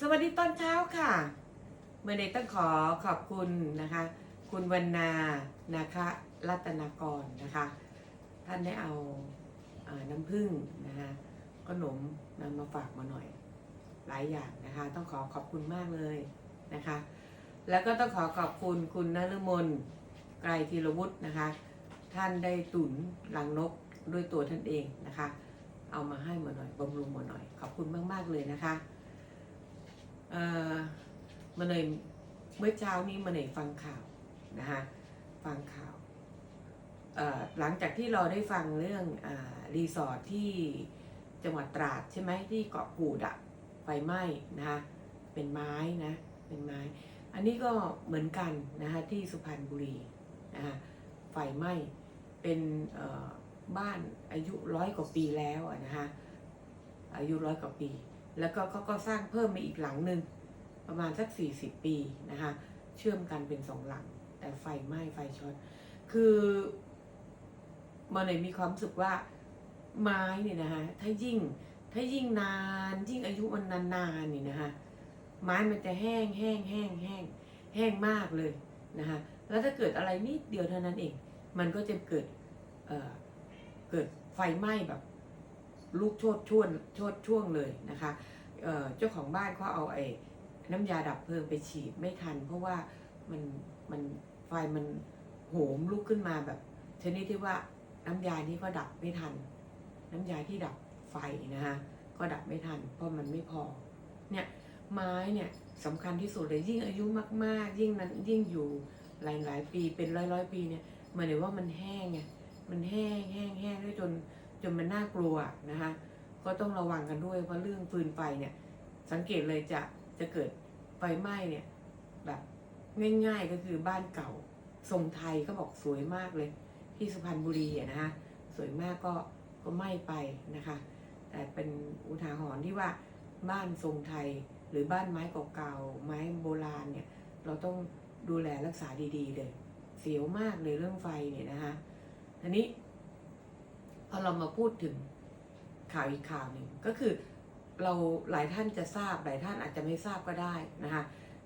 สวัสดีตอนเช้าค่ะ เมื่อในต้องขอขอบคุณนะคะ คุณวรรณานะคะรัตนากรนะคะ ท่านได้เอาเอ่อน้ำผึ้งนะคะขนมนำมาฝากมาหน่อยหลายอย่างนะคะ ต้องขอขอบคุณมากเลยนะคะ แล้วก็ต้องขอขอบคุณคุณนฤมลไกรธีรวุฒินะคะ ท่านได้ตุนหลังนกด้วยตัวท่านเองนะคะ เอามาให้มาหน่อยบำรุงมาหน่อย ขอบคุณมาก ๆ เลยนะคะ มาเลยเมื่อเช้านี้มาเลยฟังข่าวนะคะฟังข่าวหลังจากที่เราได้ฟังเรื่องอรีสอร์ทที่จังหวัดตราดใช่ไหมที่เกาะกูดอะไฟไหม้นะคะเป็นไม้นะเป็นไม้ อันนี้ก็เหมือนกันนะคะที่สุพรรณบุรีนะคะไฟไหม้เป็นบ้านอายุร้อยกว่าปีแล้วนะคะอายุร้อยกว่าปี แล้วก็เขาก็สร้างเพิ่มมาอีกหลังหนึ่งประมาณสัก 40 ปีนะคะเชื่อมกันเป็นสองหลัง แต่ไฟไหม้ไฟช็อตคือมันเลยมีความรู้สึกว่าไม้เนี่ยนะคะถ้ายิ่งถ้ายิ่งนาน ยิ่งอายุมันนานๆนี่นะคะไม้มันจะแห้งแห้งแห้งแห้งแห้งมากเลยนะคะแล้วถ้าเกิดอะไรนิดเดียวเท่านั้นเอง มันก็จะเกิดเเกิดไฟไหม้แบบ ลูกโชดช่วนโชดช่วงเลยนะคะเเจ้าของบ้านเขาเอาไอ้น้ำยาดับเพลิงไปฉีดไม่ทัน เพราะว่ามันมันไฟมันโหมลุกขึ้นมาแบบชนิดที่ว่าน้ำยานี้ก็ดับไม่ทัน น้ำยาที่ดับไฟนะคะก็ดับไม่ทัน เพราะมันไม่พอเนี่ยไม้เนี่ยสำคัญที่สุดเลยยิ่งอายุมากๆ ยิ่งนั้นยิ่งอยู่หลายๆปีเป็นร้อยร้อยๆปีเนี่ยหมายถึงว่ามันแห้งไงมันแห้งแห้งแห้งด้วยจน จนมันน่ากลัวนะคะก็ต้องระวังกันด้วยเพราะเรื่องฟืนไฟเนี่ยสังเกตเลยจะจะเกิดไฟไหม้เนี่ยแบบง่ายๆก็คือบ้านเก่าทรงไทยก็บอกสวยมากเลย ที่สุพรรณบุรีอะนะคะสวยมากก็ก็ไหม้ไปนะคะ แต่เป็นอุทาหรณ์ที่ว่าบ้านทรงไทยหรือบ้านไม้เก่าๆไม้โบราณเนี่ยเราต้องดูแลรักษาดีๆเลย เสียวมากเลยเรื่องไฟเนี่ยนะคะทีนี้ พอเรามาพูดถึงข่าวอีกข่าวหนึ่งก็คือเราหลายท่านจะทราบหลายท่านอาจจะไม่ทราบก็ได้นะคะ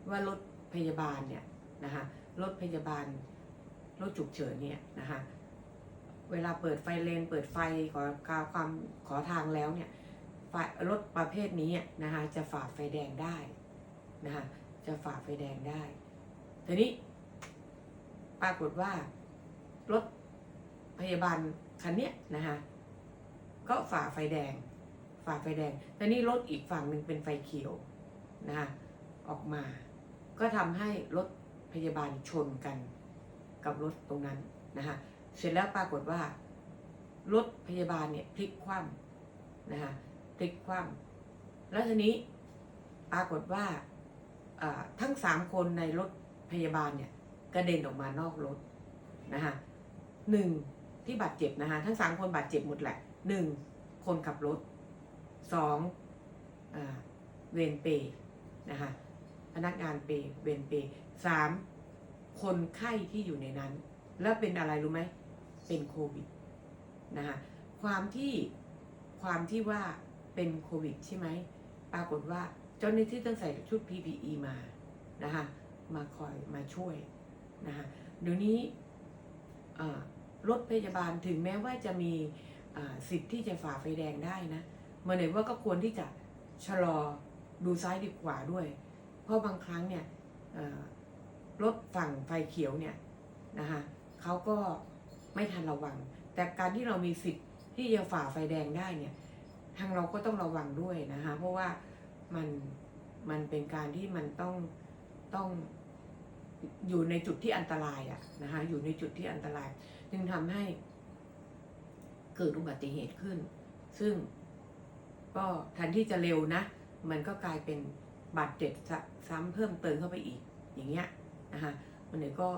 ว่ารถพยาบาลเนี่ยนะคะรถพยาบาลรถฉุกเฉินเนี่ยนะคะเวลาเปิดไฟเลนเปิดไฟขอความขอทางแล้วเนี่ยไฟรถประเภทนี้นะคะจะฝ่าไฟแดงได้นะคะจะฝ่าไฟแดงได้ทีนี้ปรากฏว่ารถพยาบาล คันเนี้ยนะคะก็ฝ่าไฟแดง ฝ่าไฟแดงแต่นี่รถอีกฝั่งหนึ่งเป็นไฟเขียวนะคะออกมา ก็ทำให้รถพยาบาลชนกันกับรถตรงนั้นนะคะเสร็จแล้วปรากฏว่ารถพยาบาลเนี่ยพลิกคว่ำนะคะพลิกคว่ำแล้วทีนี้ปรากฏว่าทั้งสามคนในรถพยาบาลเนี่ยกระเด็นออกมานอกรถนะคะหนึ่ง ที่บาดเจ็บนะคะทั้งสามคนบาดเจ็บหมดแหละหนึ่งคนขับรถสองอเวรเปย์นะคะพนักงานเปย์เวรเปย์สามคนไข้ที่อยู่ในนั้น แล้วเป็นอะไรรู้ไหมเป็นโควิดนะคะความที่ความที่ว่าเป็นโควิดใช่ไหมปรากฏว่าเจ้าหน้าที่ต้องใส่ชุด PPE มานะคะมาคอยมาช่วยนะคะเดี๋ยวนี้ รถพยาบาลถึงแม้ว่าจะมีสิทธิ์ที่จะฝ่าไฟแดงได้นะมันเห็นว่าก็ควรที่จะชะลอดูซ้ายดีขวาด้วย เพราะบางครั้งเนี่ยรถฝั่งไฟเขียวเนี่ยนะคะเขาก็ไม่ทันระวัง แต่การที่เรามีสิทธิ์ที่จะฝ่าไฟแดงได้เนี่ยทางเราก็ต้องระวังด้วยนะคะเพราะว่ามันมันเป็นการที่มันต้องต้อง อยู่ในจุดที่อันตรายอะนะคะอยู่ในจุดที่อันตราย จึงทำให้เกิดอุบัติเหตุขึ้น ซึ่งก็แทนที่จะเร็วนะ มันก็กลายเป็นบาดเจ็บซ้ำเพิ่มเติมเข้าไปอีก อย่างเงี้ยนะคะมันเนี่ยก็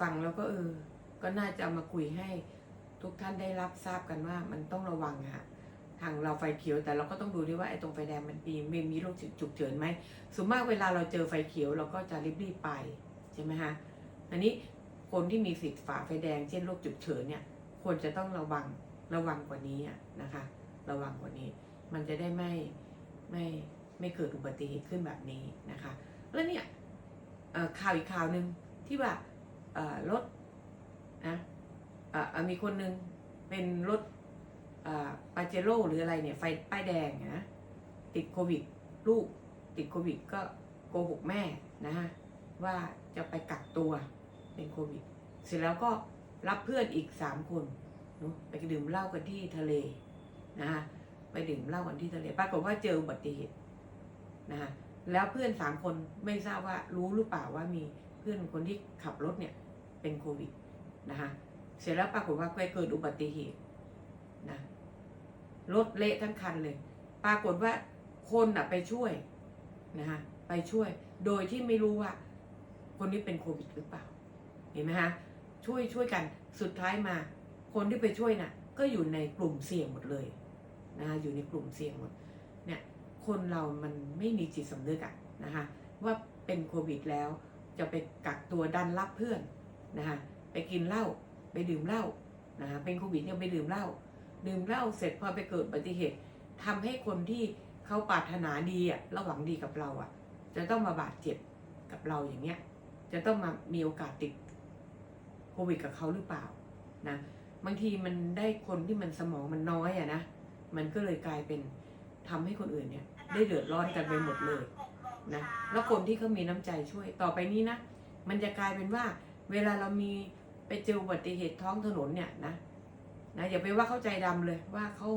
ฟังแล้วก็เออ ก็น่าจะมาคุยให้ทุกท่านได้รับทราบกันว่ามันต้องระวังอะทางเราไฟเขียวแต่เราก็ต้องดูด้วยว่าไอ้ตรงไฟแดงมันมีมีมีโรคฉุกเฉินไหมส่วนมากเวลาเราเจอไฟเขียวเราก็จะรีบรีบๆไป ใช่ไหมฮะอันนี้คนที่มีสิทธิ์ฝ่าไฟแดง เช่นโรคฉุกเฉินเนี่ยควรจะต้องระวังระวังกว่านี้นะคะ ระวังกว่านี้ มันจะได้ไม่ไม่ไม่เกิดอุบัติเหตุขึ้นแบบนี้นะคะ แล้วเนี่ยข่าวอีกข่าวหนึ่งที่ว่ารถนะมีคนหนึ่งเป็นรถปาเจโร่หรืออะไรเนี่ยไฟป้ายแดงนะติดโควิดลูกติดโควิดก็โกหกแม่นะฮะว่า จะไปกักตัวเป็นโควิด เสร็จแล้วก็รับเพื่อนอีกสามคนเนอะไปดื่มเหล้ากันที่ทะเลนะฮะไปดื่มเหล้ากันที่ทะเลปรากฏว่าเจออุบัติเหตุนะฮะแล้วเพื่อนสามคนไม่ทราบว่ารู้หรือเปล่าว่ามีเพื่อนคนที่ขับรถเนี่ยเป็นโควิดนะฮะเสร็จแล้วปรากฏว่าไปเกิดอุบัติเหตุนะรถเละทั้งคันเลย ปรากฏว่าคนอะไปช่วยนะฮะไปช่วย โดยที่ไม่รู้ว่า คนนี้เป็นโควิดหรือเปล่า เห็นไหมฮะช่วยช่วยกันสุดท้ายมา คนที่ไปช่วยน่ะ ก็อยู่ในกลุ่มเสี่ยงหมดเลยนะคะอยู่ในกลุ่มเสี่ยงหมดเนี่ยคนเรามันไม่มีจิตสำนึกอะนะคะว่าเป็นโควิดแล้วจะไปกักตัวดันรับเพื่อนนะคะไปกินเหล้าไปดื่มเหล้านะคะเป็นโควิดเนี่ยไปดื่มเหล้าดื่มเหล้าเสร็จพอไปเกิดอุบัติเหตุทำให้คนที่เขาปรารถนาดีอะระหวังดีกับเราอะจะต้องมาบาดเจ็บกับเราอย่างเงี้ย จะต้องมามีโอกาสติดโควิดกับเขาหรือเปล่านะบางทีมันได้คนที่มันสมองมันน้อยอะนะมันก็เลยกลายเป็นทำให้คนอื่นเนี่ยได้เดือดร้อนกันไปหมดเลยนะแล้วคนที่เขามีน้ำใจช่วยต่อไปนี้นะมันจะกลายเป็นว่าเวลาเรามีไปเจออุบัติเหตุท้องถนนเนี่ยนะนะอย่าไปว่าเข้าใจดำเลยว่าเขา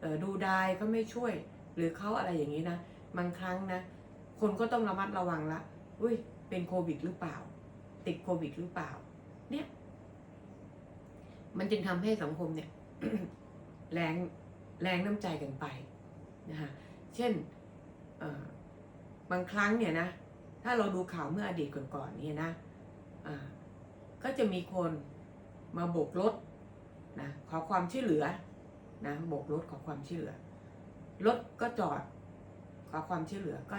เดูดายเขาไม่ช่วย หรือเขาอะไรอย่างนี้นะบางครั้งนะ คนก็ต้องระมัดระวังละอุ้ย เป็นโควิดหรือเปล่า ติดโควิดหรือเปล่า เนี่ย มันจึงทำให้สังคมเนี่ยแรงแรงน้ำใจกันไปนะคะเช่นบางครั้งเนี่ยนะ ถ้าเราดูข่าวเมื่ออดีตก่อนๆเนี่ยนะอ่าก็จะมีคนมาโบกรถนะขอความช่วยเหลือนะโบกรถขอความช่วยเหลือรถก็จอดขอความช่วยเหลือก็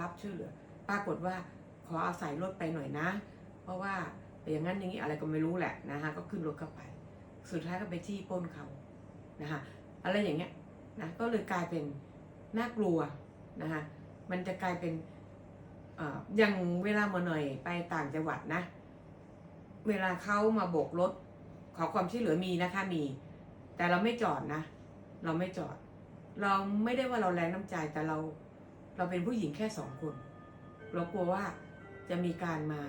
รับช่วยเหลือ ปรากฏว่า ขออาศัยรถไปหน่อยนะ เพราะว่าอย่างนั้นอย่างนี้อะไรก็ไม่รู้แหละนะคะก็ขึ้นรถเข้าไป สุดท้ายก็ไปจี้ป้นเขานะคะอะไรอย่างเงี้ยนะก็เลยกลายเป็นน่ากลัวนะคะมันจะกลายเป็นเอ่ออย่างเวลามาหน่อยไปต่างจังหวัดนะ เวลาเขามาโบกรถขอความช่วยเหลือมีนะคะมี แต่เราไม่จอดนะ เราไม่จอด เราไม่ได้ว่าเราแรงน้ำใจแต่เรา เราเป็นผู้หญิงแค่สองคน เรากลัวว่า จะมีการมา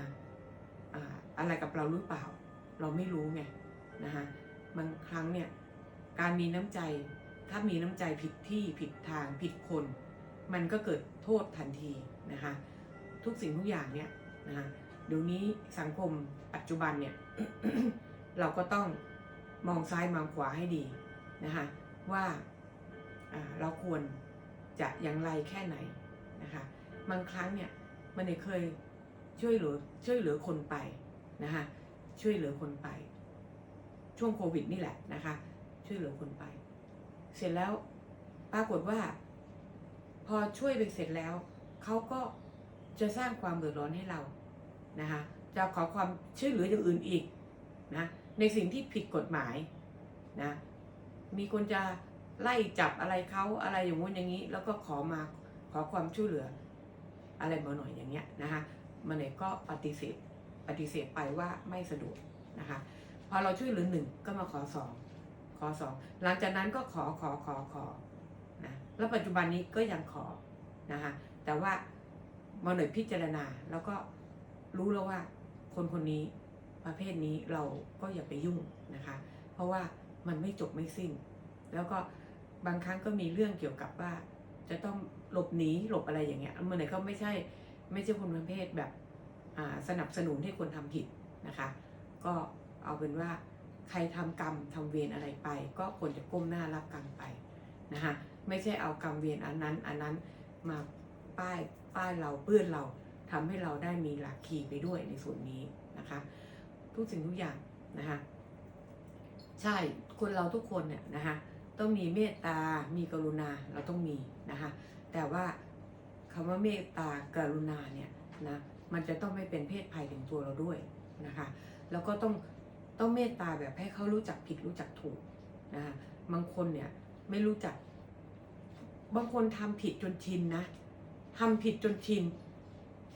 อะไรกับเราหรือเปล่า เราไม่รู้ไงนะคะบางครั้งเนี่ยการมีน้ำใจถ้ามีน้ำใจผิดที่ผิดทางผิดคน มันก็เกิดโทษทันทีนะคะทุกสิ่งทุกอย่างเนี่ยนะคะเดี๋ยวนี้สังคมปัจจุบันเนี่ยเราก็ต้องมองซ้ายมองขวาให้ดีนะคะว่าเราควรจะอย่างไรแค่ไหนนะคะบางครั้งเนี่ยมันเนี่ยเคย ช่วยเหลือช่วยเหลือคนไปนะคะช่วยเหลือคนไป ช่วงโควิดนี่แหละนะคะ ช่วยเหลือคนไป เสร็จแล้วปรากฏว่า พอช่วยไปเสร็จแล้วเขาก็จะสร้างความเดือดร้อนให้เรานะคะจะขอความช่วยเหลืออย่างอื่นอีกนะในสิ่งที่ผิดกฎหมายนะมีคนจะไล่จับอะไรเขาอะไรอย่างงู้นอย่างนี้ แล้วก็ขอมาขอความช่วยเหลือ อะไรมาหน่อยอย่างเงี้ยนะคะ มันเนี่ยก็ปฏิเสธปฏิเสธไปว่าไม่สะดวกนะคะพอเราช่วยเหลือหนึ่งก็มาขอสองขอสองหลังจากนั้นก็ขอขอขอขอนะแล้วปัจจุบันนี้ก็ยังขอนะคะแต่ว่ามาหน่อยพิจารณาแล้วก็รู้แล้วว่าคนคนนี้ประเภทนี้เราก็อย่าไปยุ่งนะคะ เพราะว่ามันไม่จบไม่สิ้น แล้วก็บางครั้งก็มีเรื่องเกี่ยวกับว่า จะต้องหลบหนีหลบอะไรอย่างเงี้ยมันไหนก็ไม่ใช่ ไม่ใช่คนประเภทแบบสนับสนุนให้คนทำผิดนะคะ ก็เอาเป็นว่าใครทำกรรมทำเวรอะไรไป ก็ควรจะก้มหน้ารับกรรมไปนะคะไม่ใช่เอากรรมเวรอันนั้นอันนั้นมาป้ายป้ายเราเปื้อนเราทำให้เราได้มีหลักคีไปด้วยในส่วนนี้นะคะทุกสิ่งทุกอย่างนะคะใช่คนเราทุกคนเนี่ยนะคะต้องมีเมตตา มีกรุณาเราต้องมีนะคะแต่ว่า คำว่าเมตตากรุณาเนี่ยนะมันจะต้องไม่เป็นเพศภัยถึงตัวเราด้วยนะคะแล้วก็ต้องต้องเมตตาแบบให้เขารู้จักผิดรู้จักถูกนะคะบางคนเนี่ยไม่รู้จัก บางคนทำผิดจนชินนะทำผิดจนชิน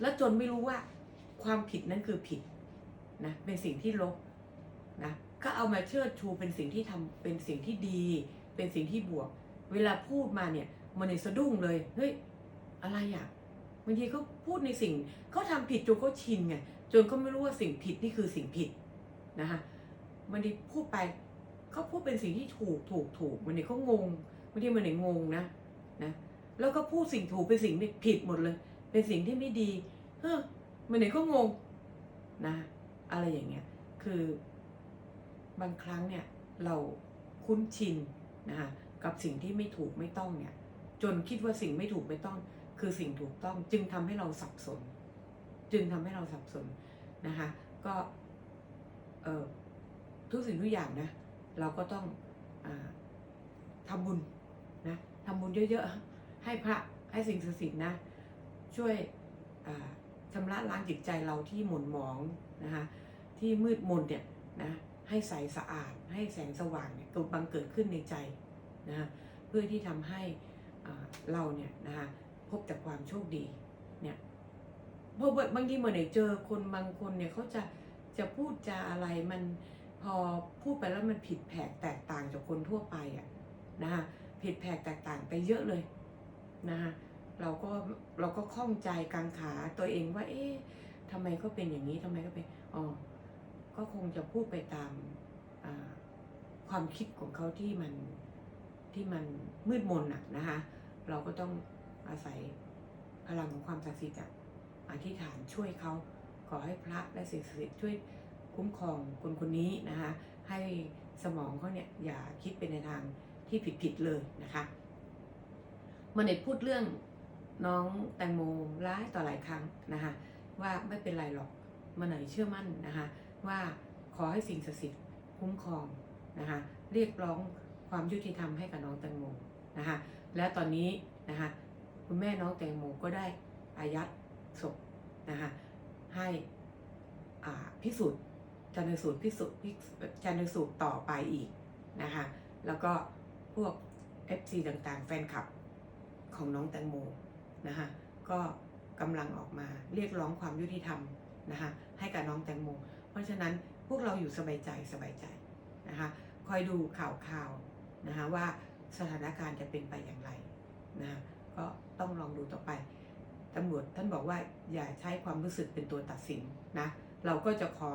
แล้วจนไม่รู้ว่าความผิดนั้นคือผิดนะเป็นสิ่งที่ลบนะก็เอามาเชิดชูเป็นสิ่งที่ทำเป็นสิ่งที่ดี เป็นสิ่งที่บวก เวลาพูดมาเนี่ยมันเนี่ยสะดุ้งเลยเฮ้ย อะไรอะบางทีเขาพูดในสิ่งเขาทำผิดจนเขาชินไงจนเขาไม่รู้ว่าสิ่งผิดนี่คือสิ่งผิดนะคะบางทีพูดไปเขาพูดเป็นสิ่งที่ถูกถูกถูกบางทีเขางงบางทีมันเนี่ยงงนะนะแล้วก็พูดสิ่งถูกเป็นสิ่งที่ผิดหมดเลย เป็นสิ่งที่ไม่ดีเฮ้อมันเนี่ยเขางงนะอะไรอย่างเงี้ยคือบางครั้งเนี่ยเราคุ้นชินนะคะกับสิ่งที่ไม่ถูกไม่ต้องเนี่ยจนคิดว่าสิ่งไม่ถูกไม่ต้อง คือสิ่งถูกต้องจึงทำให้เราสับสน จึงทำให้เราสับสนนะคะ ก็เออทุกสิ่งทุกอย่างนะ เราก็ต้องอาทำบุญนะทำบุญเยอะๆ ให้พระให้สิ่งศักดิ์สิทธิ์นะ ช่วยชำระล้างจิตใจเราที่หม่นหมองนะคะที่มืดมนเนี่ยนะให้ใสสะอาด ให้แสงสว่างเนี่ยบังเกิดขึ้นในใจนะคะเพื่อที่ทำให้เราเนี่ยนะคะ พบแต่ความโชคดีเนี่ยเพราะบางทีเมื่อไหร่เจอคนบางคนเนี่ยเขาจะจะพูดจาอะไรมันพอพูดไปแล้วมันผิดแผกแตกต่างจากคนทั่วไปอะนะคะผิดแผกแตกต่างไปเยอะเลยนะคะเราก็เราก็ข้องใจกังขาตัวเองว่า เอ๊ะทำไมก็เป็นอย่างนี้ทำไมก็เป็นอ๋อก็คงจะพูดไปตามความคิดของเขาที่มันที่มันมืดมนอะนะคะ เราก็ต้อง อาศัยพลังของความศักดิ์สิทธิ์อธิษฐานช่วยเขาขอให้พระและสิ่งศักดิ์สิทธิ์ช่วยคุ้มครองคนคนนี้นะคะให้สมองเขาเนี่ยอย่าคิดเป็นในทางที่ผิดๆเลยนะคะมันเด็พูดเรื่องน้องแตงโมร้ายต่อหลายครั้งนะคะว่าไม่เป็นไรหรอกมันไหนเชื่อมั่นนะคะว่าขอให้สิ่งศักดิ์สิทธิ์คุ้มครองนะคะเรียกร้องความยุติธรรมให้กับน้องแตงโมนะคะและตอนนี้นะคะ คุณแม่น้องแตงโมก็ได้อายัดศพนะคะให้พิสูจน์ชันสูตรพิสูจน์พิชันสูตรต่อไปอีกนะคะแล้วก็พวก FC ต่างๆ แฟนคลับของน้องแตงโมนะคะก็กำลังออกมาเรียกร้องความยุติธรรมนะคะให้กับน้องแตงโม เพราะฉะนั้นพวกเราอยู่สบายใจสบายใจนะคะคอยดูข่าวข่าวนะคะว่าสถานการณ์จะเป็นไปอย่างไรนะะก็ ต้องลองดูต่อไปตำรวจท่านบอกว่าอย่าใช้ความรู้สึกเป็นตัวตัดสินนะ เราก็จะขอ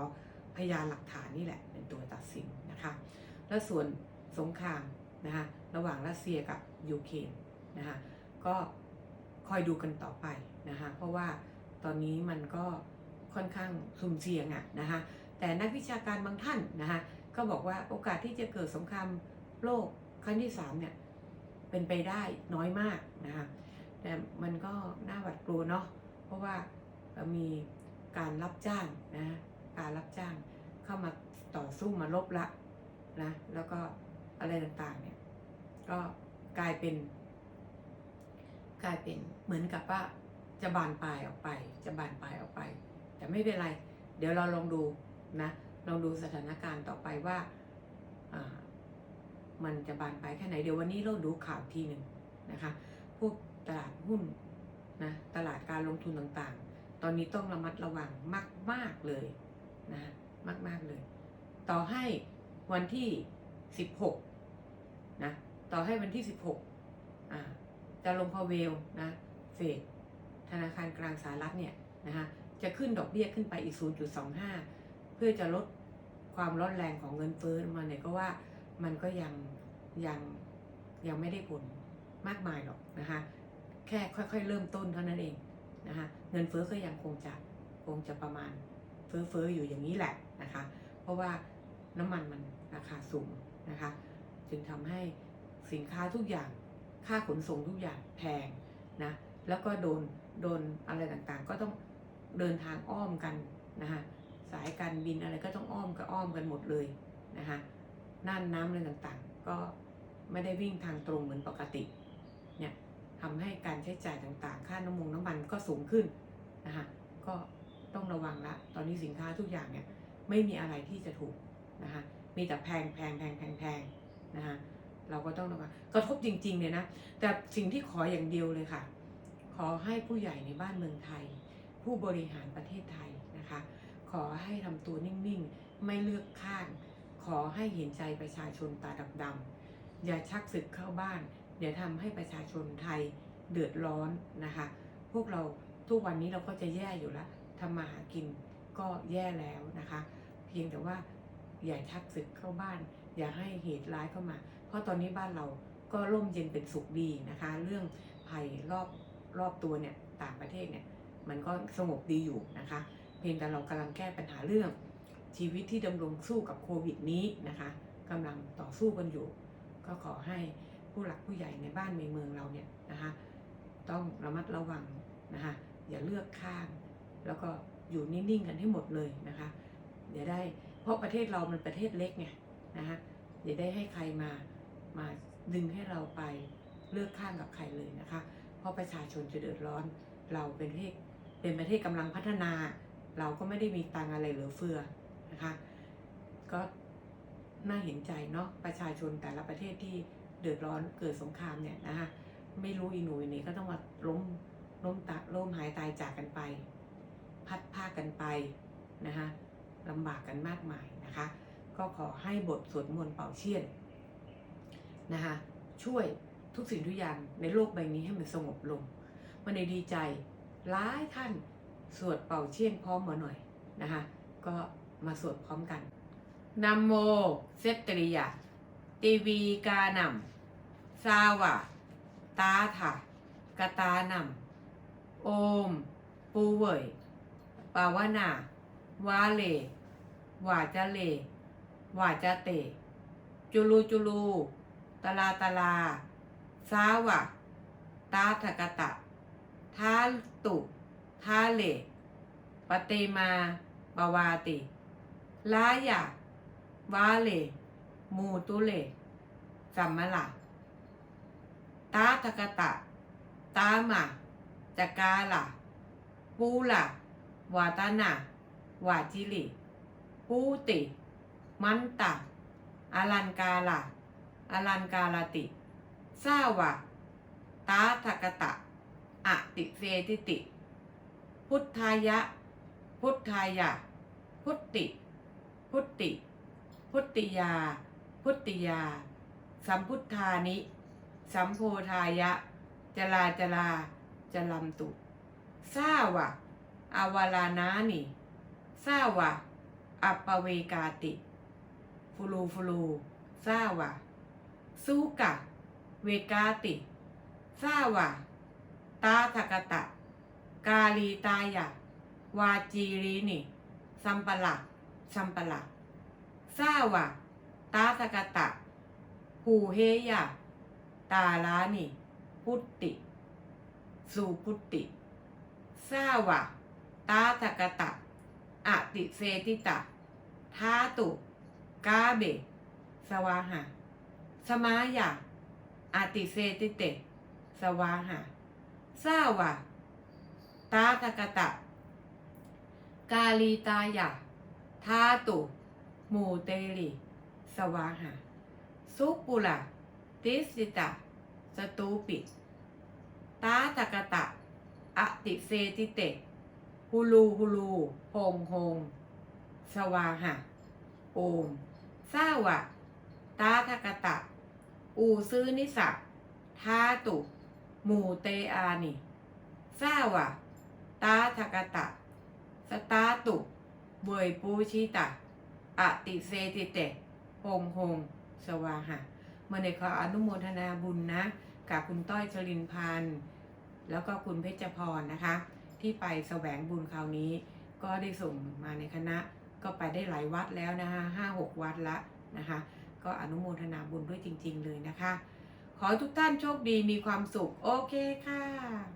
พยานหลักฐานนี่แหละเป็นตัวตัดสินนะคะ และส่วนสงครามนะคะระหว่างรัสเซียกับยูเครนนะคะก็คอยดูกันต่อไปนะคะเพราะว่าตอนนี้มันก็ค่อนข้างสุ่มเสี่ยงอะนะคะแต่นักวิชาการบางท่านนะคะก็บอกว่าโอกาสที่จะเกิดสงครามโลกครั้งที่สามเนี่ยเป็นไปได้น้อยมากนะคะ แต่มันก็น่าหวาดกลัวเนาะเพราะว่ามีการรับจ้างนะการรับจ้างเข้ามาต่อสู้มาลบละนะแล้วก็อะไรต่างๆเนี่ยก็กลายเป็น กลายเป็นเหมือนกับว่าจะบานปลายออกไป จะบานปลายออกไป แต่ไม่เป็นไร เดี๋ยวเราลองดูนะลองดูสถานการณ์ต่อไปว่ามันจะบานปลายแค่ไหนเดี๋ยววันนี้เราดูข่าวทีหนึ่งนะคะพวก ตลาดหุ้นนะตลาดการลงทุนต่างๆ ตอนนี้ต้องระมัดระวังมาก ๆเลยนะมาก ๆเลย ต่อให้วันที่ 16นะต่อให้วันที่ 16อ่าจะลงพอเวลนะเฟดธนาคารกลางสหรัฐเนี่ยนะคะจะขึ้นดอกเบี้ยขึ้นไปอีก 0.25 เพื่อจะลดความร้อนแรงของเงินเฟ้อมาเนี่ยก็ว่ามันก็ยังยังยังไม่ได้ผลมากมายหรอกนะคะ แค่ค่อย ๆ เริ่มต้นเท่านั้นเองนะคะเงินเฟ้อก็ยังคงจะคงจะประมาณเฟ้อเฟ้อๆอยู่อย่างนี้แหละนะคะ เพราะว่าน้ำมันมันราคาสูงนะคะ จึงทำให้สินค้าทุกอย่างค่าขนส่งทุกอย่างแพงนะแล้วก็โดนโดนอะไรต่างๆ ก็ต้องเดินทางอ้อมกันนะคะสายการบินอะไรก็ต้องอ้อมก็อ้อมกันหมดเลยนะคะน่านน้ำอะไรต่างๆ ก็ไม่ได้วิ่งทางตรงเหมือนปกติเนี่ย ทำให้การใช้จ่ายต่างๆ ค่าน้ำมงน้ำมันก็สูงขึ้นนะคะก็ต้องระวังละ ตอนนี้สินค้าทุกอย่างเนี่ยไม่มีอะไรที่จะถูกนะคะมีแต่แพงแพงแพงแพงแพงนะคะเราก็ต้องระวังกระทบจริงๆเนี่ยนะแต่สิ่งที่ขออย่างเดียวเลยค่ะ ขอให้ผู้ใหญ่ในบ้านเมืองไทย ผู้บริหารประเทศไทยนะคะ ขอให้ทำตัวนิ่งๆ ไม่เลือกข้าง ขอให้เห็นใจประชาชนตาดำๆอย่าชักศึกเข้าบ้าน เดี๋ยวทำให้ประชาชนไทยเดือดร้อนนะคะ พวกเราทุกวันนี้เราก็จะแย่อยู่แล้วทำมาหากินก็แย่แล้วนะคะ เพียงแต่ว่าอย่าชักศึกเข้าบ้าน อย่าให้เหตุร้ายเข้ามา เพราะตอนนี้บ้านเราก็ร่มเย็นเป็นสุขดีนะคะ เรื่องภัยรอบรอบตัวเนี่ยต่างประเทศเนี่ยมันก็สงบดีอยู่นะคะ เพียงแต่เรากำลังแก้ปัญหาเรื่อง ชีวิตที่ดำรงสู้กับโควิดนี้นะคะกำลังต่อสู้กันอยู่ ก็ขอให้ ผู้หลักผู้ใหญ่ในบ้านในเมืองเราเนี่ยนะคะต้องระมัดระวังนะคะอย่าเลือกข้าง แล้วก็อยู่นิ่งๆกันให้หมดเลยนะคะอย่าได้เพราะประเทศเรามันประเทศเล็กไงนะคะอย่าได้ให้ใครมามาดึงให้เราไปเลือกข้างกับใครเลยนะคะ เพราะประชาชนจะเดือดร้อนเราเป็นประเทศเป็นประเทศกำลังพัฒนา เราก็ไม่ได้มีตังอะไรเหลือเฟือนะคะ ก็น่าเห็นใจเนาะประชาชนแต่ละประเทศที่ เดือดร้อนเกิดสงครามเนี่ยนะคะไม่รู้อีหนุ่ยนี่ก็ต้องมาล้มล้มตาล้มหายตายจากกันไป พัดพากันไปนะคะลำบากกันมากมายนะคะ ก็ขอให้บทสวดมนต์เป่าเชี่ยนนะคะช่วยทุกสิ่งทุกอย่างในโลกใบนี้ให้มันสงบลงมันในดีใจหลายท่านสวดเป่าเชี่ยนพร้อมมาหน่อยนะคะก็มาสวดพร้อมกันนะโมเซตริยาตีวีกานำ สาวะ ตาถากตานำโอม ปูเวยปาวนา วาเล วาจะเล วาจะเต จุลูจุลู ตลาตลาสาวะ ตาทกตะท้าตุท้าเล ปเตมาปวาติ ลายะ วาเล มูตุเล สัมมะละ ตาทกตะ ตามาจักาละปูละวาตานาวาจิลิปูติ มันตะอลันกาละอลันกาลติสาวะตาทกตะอติเสติติ พุทธายะ พุทธายะ พุทติ พุทติ พุทติยา พุทติยา สัมพุทธานิ สัมโพธายะ จลาจลาจลัมตุสาวะอาวาลานานิสาวะอัปเวกาติฟูลูฟูลูสาวะสุกะ เวกาติสาวะตาทกตะ กาลีตายะ วาจีรีนิ สัมปะละสัมปะละสาวะตาทกตะหูเฮยะ ตาลานิพุตติสุพุตติสาวะตาทกตะอติเสติตะทาตุกาเบ สวาหะ สมายะอติเสติเต สวาหะสาวะตาทกตะ กาลีตายะทาตุมูเตลิ สวาหะ สุปุระติสิตะ สตูปิตาทกะตะ อติเสติเตฮูลูฮูลูโฮงโฮงสวาหะ โอมสาวะ ตาทะกะตะ อูซื้อนิสักทาตุมูเตอานิสาวะ ตาทะกะตะ สตาตุเบยปูชิตะ อติเซติเตโฮงโฮงสวาหะ เมื่อในขออนุโมทนาบุญนะ กับคุณต้อยชลินพันธ์แล้วก็คุณเพชรพรนะคะ ที่ไปแสวงบุญคราวนี้ ก็ได้ส่งมาในคณะ ก็ไปได้หลายวัดแล้วนะคะห้าหกวัดละนะคะ ก็อนุโมทนาบุญด้วยจริง ๆ เลยนะคะ ขอทุกท่านโชคดีมีความสุข โอเคค่ะ